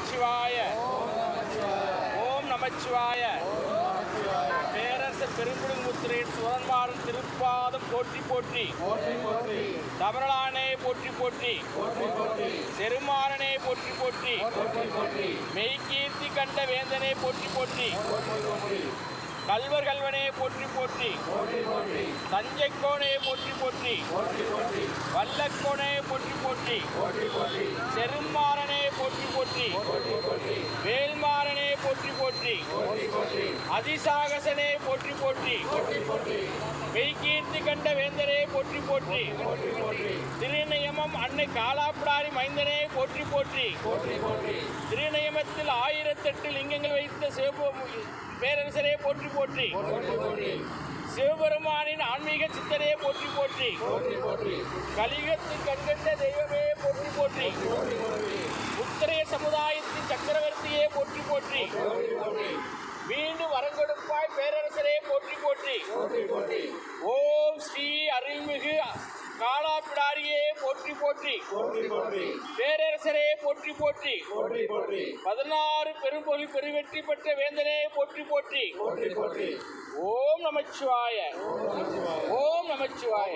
நமச்சிவாய. ஓம் நமச்சிவாய. பேரரசு பெருங்குடுமுத்திரையின் சுரன்மாறன் திருப்பாதம் போற்றி போற்றி. தமிழானே போற்றி போற்றி. செருமாறனே போற்றி போற்றி. மெய்கீர்த்தி கண்ட வேந்தனே போற்றி போற்றி. கல்வர் கல்வனே போற்றி போற்றி. தஞ்சை போற்றி போற்றி. போற்றி போற்றி போற்றி. போற்றி செருமா போற்றி. வேல்மாறனே போற்றி போற்றி. அதிசாகசனே போற்றி போற்றி. போற்றி மெய்கீர்த்தி கண்ட வேந்தரே போற்றி போற்றி. போற்றி திருநயமம் அன்னை காலாப்பிடாரி மைந்தனே போற்றி போற்றி. போற்றி திருநயமத்தில் ஆயிரத்தெட்டு லிங்கங்கள் வைத்த சிவபு பேரரசரே போற்றி போற்றி. சிவபெருமானின் ஆன்மீக சித்தரே போற்றி போற்றி. கலிகத்து கண்கண்ட சமுதாயத்தின் சக்கரவர்த்தியே போற்றி போற்றி. மீண்டும் வரங்கொடுப்பாய் பேரரசரே போற்றி போற்றி. ஓம் ஸ்ரீ அருள்மிகு காலாப்பிடாரியே போற்றி போற்றி. போற்றி பேரரசரே போற்றி போற்றி. பதினாறு பெரும்பொலி பெருவெற்றி பெற்ற வேந்தனே போற்றி போற்றி. ஓம் ஓம் நமச்சிவாய ஓம் நமச்சிவாய. ஓம் நமச்சிவாய.